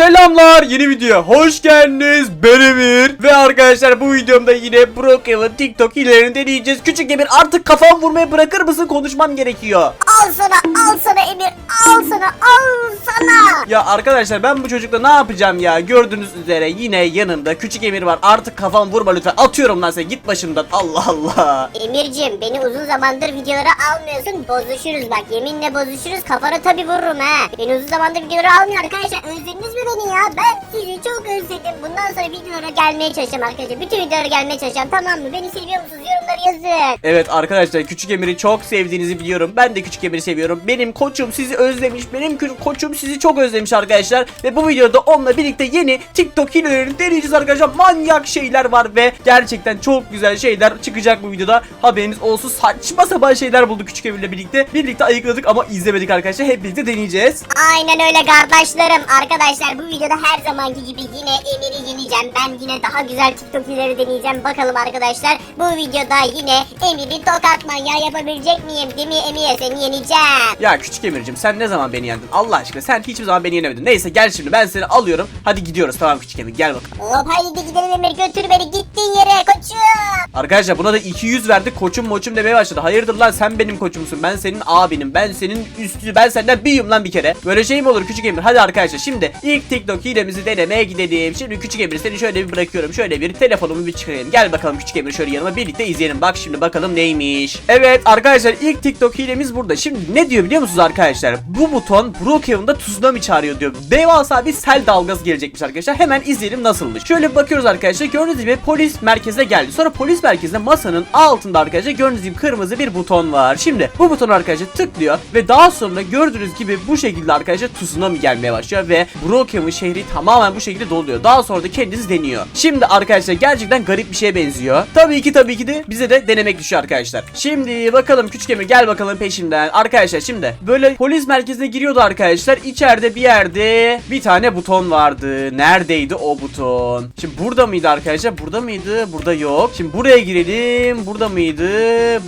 Selamlar yeni videoya hoş geldiniz. Ben Emir Ve arkadaşlar bu videomda yine Brookhaven TikTok hilelerini deneyeceğiz. Küçük Emir artık kafam vurmayı bırakır mısın? Konuşmam gerekiyor. Al sana al sana Emir al sana al sana. Ya arkadaşlar ben bu çocukla ne yapacağım ya? Gördüğünüz üzere yine yanımda küçük Emir var. Artık kafam vurma lütfen. Atıyorum lan sen git başımdan. Allah Allah. Emircim beni uzun zamandır videolara almıyorsun. Bozuşuruz bak. Yeminle bozuşuruz. Kafana tabi vururum ha. Beni uzun zamandır videolara almıyor arkadaşlar. Özlediniz mi beni ya ben sizi çok özledim. Bundan sonra videolara gelmeye çalışacağım arkadaşlar bütün videolara gelmeye çalışacağım tamam mı beni seviyor musunuz yorumları yazın. Evet arkadaşlar küçük Emir'i çok sevdiğinizi biliyorum. Ben de küçük Emir'i seviyorum. Benim koçum sizi özlemiş. Benim koçum sizi çok özlemiş arkadaşlar. Ve bu videoda onunla birlikte yeni TikTok hilelerini deneyeceğiz arkadaşlar. Manyak şeyler var ve gerçekten çok güzel şeyler çıkacak bu videoda. Haberiniz olsun. Saçma sapan şeyler bulduk küçük Emir'le birlikte. Birlikte ayıkladık ama izlemedik arkadaşlar. Hep birlikte deneyeceğiz. Aynen öyle kardeşlerim. Arkadaşlar bu videoda her zamanki gibi yine Emir'i yeneceğim. Ben yine daha güzel TikTok videoları deneyeceğim. Bakalım arkadaşlar bu videoda yine Emir'i tokat manyağı yapabilecek miyim? Değil mi Emir seni yeneceğim. Ya küçük Emir'cim sen ne zaman beni yendin? Allah aşkına sen hiçbir zaman beni yenemedin. Neyse gel şimdi ben seni alıyorum. Hadi gidiyoruz tamam küçük Emir gel bakalım. Hop haydi gidelim Emir götür beni gittiğin yere koçum. Arkadaşlar buna da 200 verdik koçum moçum demeye başladı. Hayırdır lan sen benim koçumsun. Ben senin abinim. Ben senin üstü. Ben senden büyüğüm lan bir kere. Böyle şey mi olur küçük Emir? Hadi arkadaşlar şimdi ilk TikTok hilemizi denemeye gidelim. Şimdi küçük Emir seni şöyle bir bırakıyorum. Şöyle bir telefonumu bir çıkarayım. Gel bakalım küçük Emir şöyle yanıma birlikte izleyelim. Bak şimdi bakalım neymiş. Evet arkadaşlar ilk TikTok hilemiz burada. Şimdi ne diyor biliyor musunuz arkadaşlar? Bu buton Brookhaven'da tsunami çağırıyor diyor. Devasa bir sel dalgası gelecekmiş arkadaşlar. Hemen izleyelim nasılmış. Şöyle bakıyoruz arkadaşlar. Gördüğünüz gibi polis merkezine geldi. Sonra polis merkezinde masanın altında arkadaşlar gördüğünüz gibi kırmızı bir buton var. Şimdi bu butonu arkadaşlar tıklıyor ve daha sonra gördüğünüz gibi bu şekilde arkadaşlar tsunami gelmeye başlıyor ve Brookhaven şehri tamamen bu şekilde doluyor. Daha sonra da kendisi deniyor. Şimdi arkadaşlar gerçekten garip bir şeye benziyor. Tabii ki tabii ki de bize de denemek düşüyor arkadaşlar. Şimdi bakalım küçük Emir gel bakalım peşimden. Arkadaşlar şimdi böyle polis merkezine giriyordu arkadaşlar. İçeride bir yerde bir tane buton vardı. Neredeydi o buton? Şimdi burada mıydı arkadaşlar? Burada mıydı? Burada yok. Şimdi buraya girelim. Burada mıydı?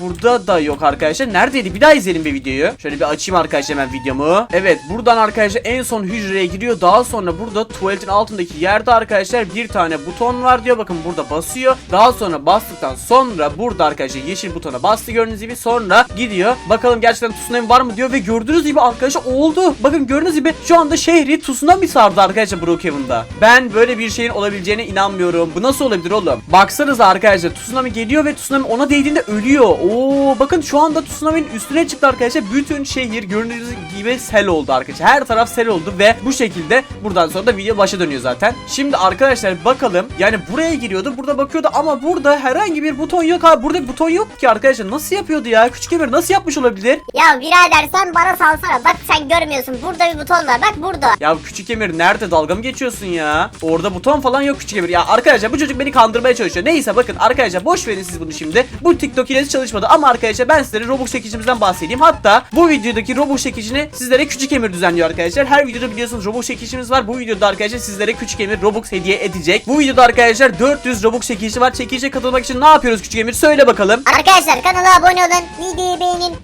Burada da yok arkadaşlar. Neredeydi? Bir daha izleyelim bir videoyu. Şöyle bir açayım arkadaşlar hemen videomu. Evet buradan arkadaşlar en son hücreye giriyor. Daha sonra burada tuvaletin altındaki yerde arkadaşlar bir tane buton var diyor. Bakın burada basıyor. Daha sonra bastıktan sonra burada arkadaşlar yeşil butona bastı gördüğünüz gibi. Sonra gidiyor. Bakalım gerçekten tsunami var mı diyor ve gördüğünüz gibi arkadaşlar oldu. Bakın gördüğünüz gibi şu anda şehri tsunami sardı arkadaşlar Brookhaven'da. Ben böyle bir şeyin olabileceğine inanmıyorum. Bu nasıl olabilir oğlum? Baksanıza arkadaşlar tsunami geliyor ve tsunami ona değdiğinde ölüyor. Oo bakın şu anda tsunami'nin üstüne çıktı arkadaşlar. Bütün şehir gördüğünüz gibi sel oldu arkadaşlar. Her taraf sel oldu ve bu şekilde buradan sonra da video başa dönüyor zaten. Şimdi arkadaşlar bakalım. Yani buraya giriyordu. Burada bakıyordu ama burada herhangi bir buton yok abi. Burada buton yok ki arkadaşlar. Nasıl yapıyordu ya? Küçük Emir nasıl yapmış olabilir? Ya birader sen bana salsana bak sen görmüyorsun burada bir buton var bak burada. Ya küçük Emir nerede dalga mı geçiyorsun ya? Orada buton falan yok küçük Emir. Ya arkadaşlar bu çocuk beni kandırmaya çalışıyor. Neyse bakın arkadaşlar boş verin siz bunu şimdi. Bu TikTok hilesi çalışmadı ama arkadaşlar ben sizlere Robux çekicimizden bahsedeyim. Hatta bu videodaki Robux çekicini sizlere küçük Emir düzenliyor arkadaşlar. Her videoda biliyorsunuz Robux çekicimiz var. Bu videoda arkadaşlar sizlere küçük Emir Robux hediye edecek. Bu videoda arkadaşlar 400 Robux çekicisi var. Çekilişe katılmak için ne yapıyoruz küçük Emir? Söyle bakalım. Arkadaşlar kanala abone olun, videoyu beğenin,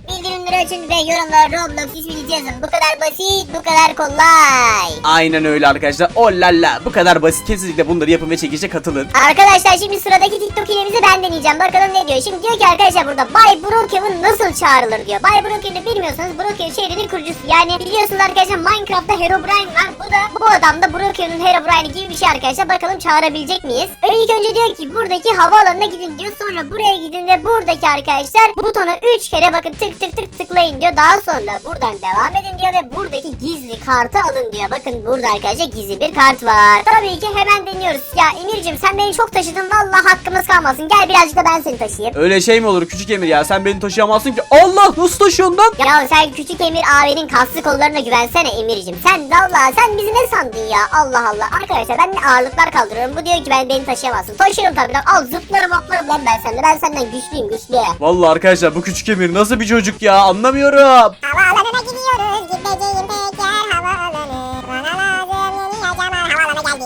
bildirimleri açın ve yorumlara Roblox isminizi yazın. Bu kadar basit, bu kadar kolay. Aynen öyle arkadaşlar. Oh la la. Bu kadar basit. Kesinlikle bunları yapın ve çekilişe katılın. Arkadaşlar şimdi sıradaki TikTok hilemizi ben deneyeceğim. Bakalım ne diyor. Şimdi diyor ki arkadaşlar burada Bay Brookhaven nasıl çağrılır diyor. Bay Brookhaven'ı bilmiyorsanız Brookhaven şehrinin kurucusu. Yani biliyorsunuz arkadaşlar Minecraft'ta Herobrine var. Bu da bu adam da Brookhaven'ın Herobrine'i gibi bir şey arkadaşlar. Bakalım çağırabilecek miyiz? İlk önce diyor ki buradaki havaalanına gidin diyor. Sonra buraya gidin ve buradaki arkadaşlar butona 3 kere bakın tık tık tık tıklayın diyor. Daha sonra buradan devam edin diyor ve buradaki gizli kartı alın diyor. Bakın burada arkadaşlar gizli bir kart var. Tabii ki hemen deniyoruz. Ya Emir'cim sen beni çok taşıdın. Vallahi hakkımız kalmasın. Gel birazcık da ben seni taşıyayım. Öyle şey mi olur küçük Emir ya? Sen beni taşıyamazsın ki. Allah nasıl taşıyorsun lan? Ya sen küçük Emir abinin kaslı kollarına güvensene Emir'cim. Sen vallahi sen bizi ne sandın ya? Allah Allah. Arkadaşlar ben de ağırlıklar kaldırıyorum. Bu diyor ki ben beni taşıyamazsın. Taşırım tabii lan. Al zıplarım hoplarım lan ben senden. Ben senden güçlüyüm güçlü. Vallahi arkadaşlar bu küçük Emir nasıl bir çocuk ya anlamıyorum. Havaalanına gidiyoruz. Gideceğim teker havaalanı. Bana lazım yeni yaşaman havaalanı geldi.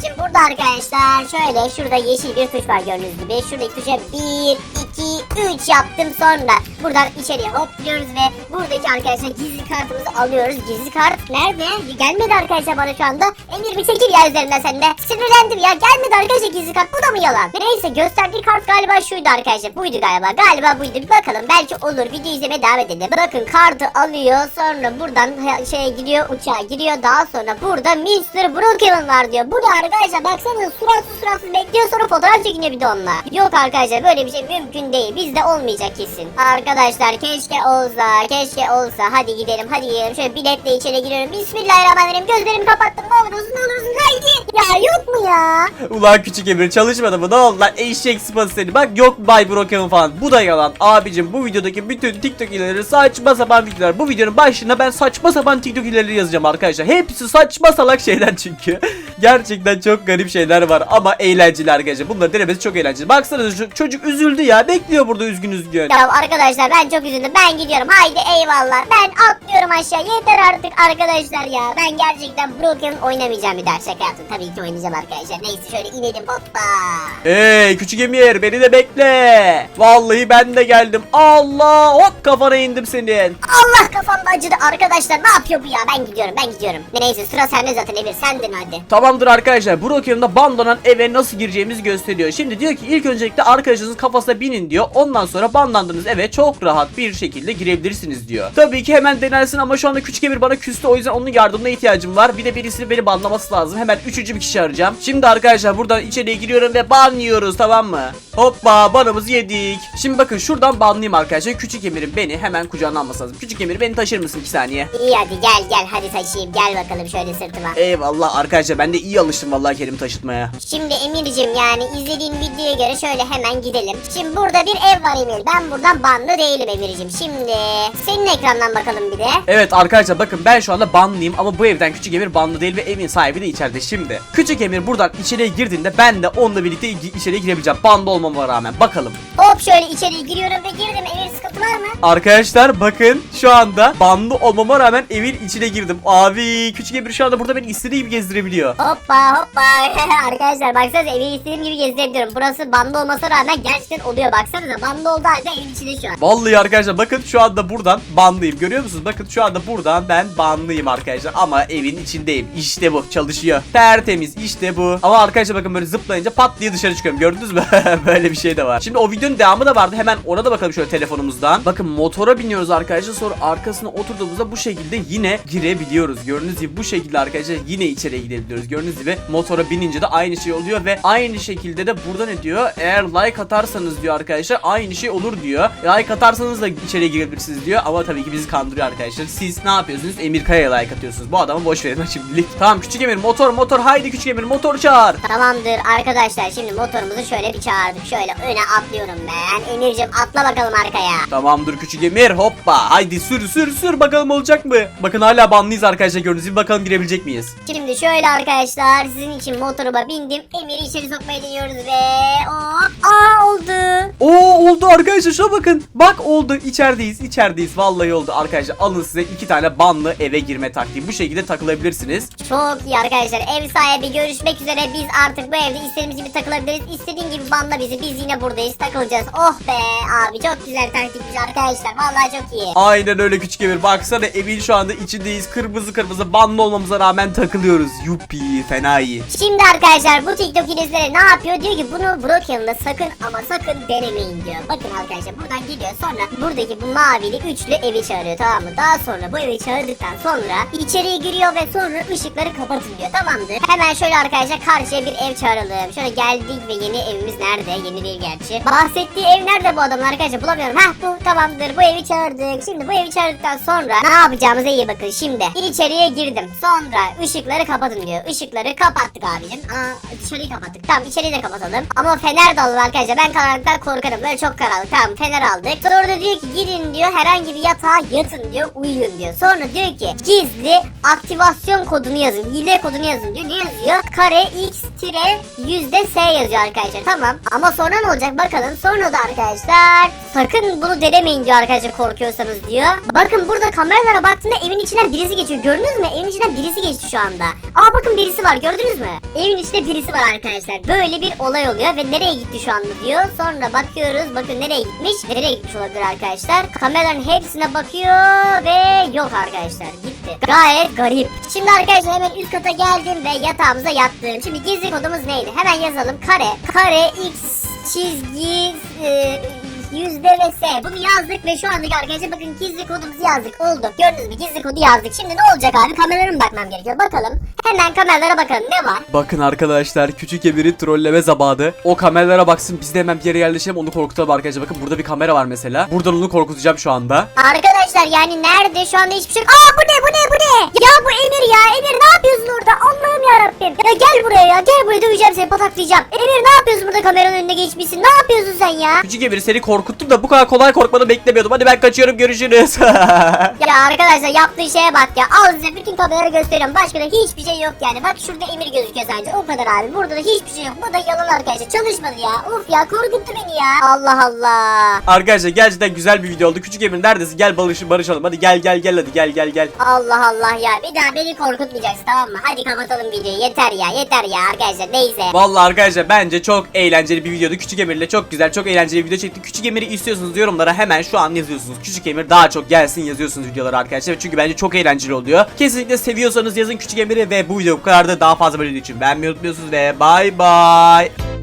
Şimdi burada arkadaşlar şöyle şurada yeşil bir tuş var gördüğünüz gibi. Şuradaki tuşa 1, 2, 3 yaptım sonra. Buradan içeriye hopluyoruz ve buradaki arkadaşlar gizli kartımızı alıyoruz. Gizli kart nerede? Gelmedi arkadaşlar bana şu anda. Emir bir çekil ya üzerinden sen de. Sinirlendim ya. Gelmedi arkadaşlar gizli kart. Bu da mı yalan? Neyse gösterdiği kart galiba şuydu arkadaşlar. Buydu galiba. Galiba buydu. Bir bakalım. Belki olur. Video izlemeye devam edelim. Bakın kartı alıyor. Sonra buradan şeye gidiyor. Uçağa giriyor. Daha sonra burada Mr. Brookhaven var diyor. Bu da arkadaşlar baksana suratsız suratsız bekliyor sonra fotoğraf çekiniyor bir de onunla. Yok arkadaşlar böyle bir şey mümkün değil. Bizde olmayacak kesin. Arkadaşlar keşke olsa. Keşke olsa. Hadi gidelim. Hadi gidelim. Şöyle biletle içeri giriyorum. Bismillahirrahmanirrahim. Gözlerimi kapattım. Ne olursun ne olursun. Haydi. Ya yok mu ya? Ulan küçük Emir çalışmadı mı? Ne oldu lan? Eşek sıpası seni. Bak yok Bay Broken falan. Bu da yalan. Abicim bu videodaki bütün TikTok ileri saçma sapan videolar. Bu videonun başında ben saçma sapan TikTok ileri yazacağım arkadaşlar. Hepsi saçma salak şeyler çünkü. Gerçekten çok garip şeyler var ama eğlenceli arkadaşlar. Bunları denemesi çok eğlenceli. Baksanıza çocuk üzüldü ya. Bekliyor burada üzgün üzgün. Ya arkadaşlar ben çok üzüldüm. Ben gidiyorum. Haydi eyvallah. Ben atlıyorum aşağı. Yeter artık arkadaşlar ya. Ben gerçekten Broken oynamayacağım bir daha. Şaka yaptım. Tabii ki oynayacağım arkadaşlar. Neyse şöyle inelim. Hoppa. Hey küçük Emir beni de bekle. Vallahi ben de geldim. Allah hop kafana indim senin. Allah kafam acıdı arkadaşlar. Ne yapıyor bu ya? Ben gidiyorum. Ben gidiyorum. Neyse sıra sende zaten Emir. Sendin hadi. Tamamdır arkadaşlar. Brokeon'da bandanan eve nasıl gireceğimizi gösteriyor. Şimdi diyor ki ilk öncelikle arkadaşınızın kafasına binin diyor. Ondan sonra bandlandığınız eve çok rahat bir şekilde girebilirsiniz diyor. Tabii ki hemen denersin ama şu anda küçük Emir bana küstü. O yüzden onun yardımına ihtiyacım var. Bir de birisinin beni banlaması lazım. Hemen üçüncü bir kişi arayacağım. Şimdi arkadaşlar buradan içeriye giriyorum ve ban yiyoruz tamam mı? Hoppa banımızı yedik. Şimdi bakın şuradan banlayayım arkadaşlar. Küçük Emir'in beni hemen kucağına alması lazım. Küçük Emir beni taşır mısın 2 saniye? İyi hadi gel gel. Hadi taşıyayım. Gel bakalım şöyle sırtıma. Eyvallah arkadaşlar ben de iyi alıştım vallahi Kerim taşıtmaya. Şimdi Emir'cim yani izlediğin videoya göre şöyle hemen gidelim. Şimdi burada bir ev var Emir. Ben buradan banlı değilim Emir'cim. Şimdi senin ekrandan bakalım bir de. Evet arkadaşlar bakın ben şu anda banlıyım ama bu evden Küçük Emir banlı değil ve evin sahibi de içeride şimdi. Küçük Emir buradan içeriye girdiğinde ben de onunla birlikte içeriye girebileceğim banlı olmama rağmen bakalım. Hop şöyle içeriye giriyorum ve girdim. Emir sıkıntı var mı? Arkadaşlar bakın şu anda banlı olmama rağmen evin içine girdim. Abi Küçük Emir şu anda burada beni istediği gibi gezdirebiliyor. Hoppa hoppa. Arkadaşlar baksanıza evi istediğim gibi gezdirebiliyorum. Burası bandı olmasına rağmen gerçekten oluyor. Baksanıza bandı olduğu halde evin içinde şu an. Vallahi arkadaşlar bakın şu anda buradan banlıyım. Görüyor musunuz? Bakın şu anda buradan ben banlıyım arkadaşlar. Ama evin içindeyim. İşte bu çalışıyor. Tertemiz işte bu. Ama arkadaşlar bakın böyle zıplayınca pat diye dışarı çıkıyorum. Gördünüz mü? böyle bir şey de var. Şimdi o videonun devamı da vardı. Hemen ona da bakalım şöyle telefonumuzdan. Bakın motora biniyoruz arkadaşlar. Sonra arkasına oturduğumuzda bu şekilde yine girebiliyoruz. Gördüğünüz gibi bu şekilde arkadaşlar yine içeriye gidebiliyoruz. Gördüğünüz gibi motora binince de aynı şey oluyor ve aynı şekilde de burada ne diyor? Eğer like atarsanız diyor arkadaşlar aynı şey olur diyor. Like atarsanız da içeriye girebilirsiniz diyor ama tabii ki bizi kandırıyor arkadaşlar. Siz ne yapıyorsunuz? Emir Kaya'ya like atıyorsunuz. Bu adamı boş verin şimdilik. Tamam küçük Emir motor motor haydi küçük Emir motor çağır. Tamamdır arkadaşlar şimdi motorumuzu şöyle bir çağırdık. Şöyle öne atlıyorum ben. Emir'cim atla bakalım arkaya. Tamamdır küçük Emir hoppa haydi sür sür sür bakalım olacak mı? Bakın hala banlıyız arkadaşlar gördüğünüz gibi bakalım girebilecek miyiz? Şimdi şöyle arkadaşlar sizin için motoruma bindim. Emir'i içeri sokmaya deniyoruz ve hop. Aa oldu. Oo oldu arkadaşlar şuna bakın. Bak oldu içerideyiz içerideyiz vallahi oldu arkadaşlar. Alın size iki tane banlı eve girme taktiği. Bu şekilde takılabilirsiniz. Çok iyi arkadaşlar. Ev sahibi görüşmek üzere. Biz artık bu evde istediğimiz gibi takılabiliriz. İstediğin gibi banla bizi. Biz yine buradayız. Takılacağız. Oh be abi çok güzel taktikmiş arkadaşlar. Vallahi çok iyi. Aynen öyle küçük Emir. Baksana evin şu anda içindeyiz. Kırmızı kırmızı banlı olmamıza rağmen takılıyoruz. Yuppi fena iyi. Şimdi arkadaşlar bu TikTok ilizleri ne yapıyor? Diyor ki bunu Brookhaven'da sakın ama sakın denemeyin diyor. Bakın arkadaşlar buradan gidiyor sonra buradaki bu mavili üçlü evi çağırıyor tamam mı? Daha sonra bu evi çağırdıktan sonra içeriye giriyor ve sonra ışıkları kapatın tamamdır. Hemen şöyle arkadaşlar karşıya bir ev çağıralım. Şöyle geldik ve yeni evimiz nerede? Yeni değil gerçi. Bahsettiği ev nerede bu adamın arkadaşlar bulamıyorum. Hah bu tamamdır bu evi çağırdık. Şimdi bu evi çağırdıktan sonra ne yapacağımıza iyi bakın şimdi. İçeriye girdim. Sonra ışıkları kapatın diyor. Işıkları kapattık abicim. Aa dışarıyı kapattık. Tamam içeriği de kapatalım. Ama fener de alalım arkadaşlar. Ben karanlıktan korkarım. Böyle çok karanlık. Tamam fener aldık. Sonra da diyor ki gidin diyor herhangi bir yatağa yatın diyor. Uyuyun diyor. Sonra diyor ki gizli aktivasyon kodunu yazın. Hile kodunu yazın diyor. Ne yazıyor? Kare X tire yüzde S yazıyor arkadaşlar. Tamam. Ama sonra ne olacak bakalım. Sonra da arkadaşlar sakın bunu denemeyin diyor arkadaşlar korkuyorsanız diyor. Bakın burada kameralara baktığında evin içinden birisi geçiyor. Gördünüz mü? Evin içinden birisi geçti şu anda. Aa bakın birisi var gördünüz mü? Evin içinde birisi var arkadaşlar. Böyle bir olay oluyor ve nereye gitti şu anda diyor. Sonra bakıyoruz. Bakın nereye gitmiş? Nereye gitmiş olabilir arkadaşlar? Kameraların hepsine bakıyor ve yok arkadaşlar. Gitti. Gayet garip. Şimdi arkadaşlar hemen üst kata geldim ve yatağımıza yattım. Şimdi gizli kodumuz neydi? Hemen yazalım. Kare. Kare x çizgi e, yüzde ve S. Bunu yazdık ve şu andaki arkadaşlar bakın gizli kodumuzu yazdık. Oldu. Gördünüz mü? Gizli kodu yazdık. Şimdi ne olacak abi? Kameralara mı bakmam gerekiyor? Bakalım. Hemen kameralara bakalım. Ne var? Bakın arkadaşlar küçük Emir'i trolleme zamanı. O kameralara baksın biz de hemen bir yere yerleşelim onu korkutalım arkadaşlar. Bakın burada bir kamera var mesela. Buradan onu korkutacağım şu anda. Arkadaşlar yani nerede şu anda hiçbir şey yok. Aa bu ne? Ya bu Emir ya Emir ne yapıyorsun orada? Allah'ım ya gel buraya ya gel buraya döveceğim seni pataklayacağım. Emir ne yapıyorsun burada kameranın önünde geçmişsin? Ne yapıyorsun sen ya? Küçük Emir seni korkuttum da bu kadar kolay korkmanı beklemiyordum. Hadi ben kaçıyorum görüşürüz. Ya arkadaşlar yaptığı şeye bak ya. Al size bütün kameraları gösteriyorum. Başka da hiçbir şey yok yani. Bak şurada Emir gözüküyor sadece. O kadar abi. Burada da hiçbir şey yok. Bu da yalan arkadaşlar. Çalışmadı ya. Uf ya korkuttu beni ya. Allah Allah. arkadaşlar gerçekten güzel bir video oldu. Küçük Emir neredesin? Gel barış barışalım. Hadi gel gel gel hadi gel gel gel. Allah Allah ya. Bir daha beni korkutmayacaksın tamam mı? Hadi kapatalım videoyu. Yeter ya. Yeter ya arkadaşlar. Neyse. Vallahi arkadaşlar bence çok eğlenceli bir videodu. Küçük Emir'le çok güzel, çok eğlenceli bir video çektik. Küçük Emir'i istiyorsunuz yorumlara hemen şu an yazıyorsunuz. Küçük Emir daha çok gelsin yazıyorsunuz videolara arkadaşlar. Çünkü bence çok eğlenceli oluyor. Kesinlikle seviyorsanız yazın Küçük Emir'i ve bu video bu kadar da daha fazla video için beğenmeyi unutmuyorsunuz ve bay bay.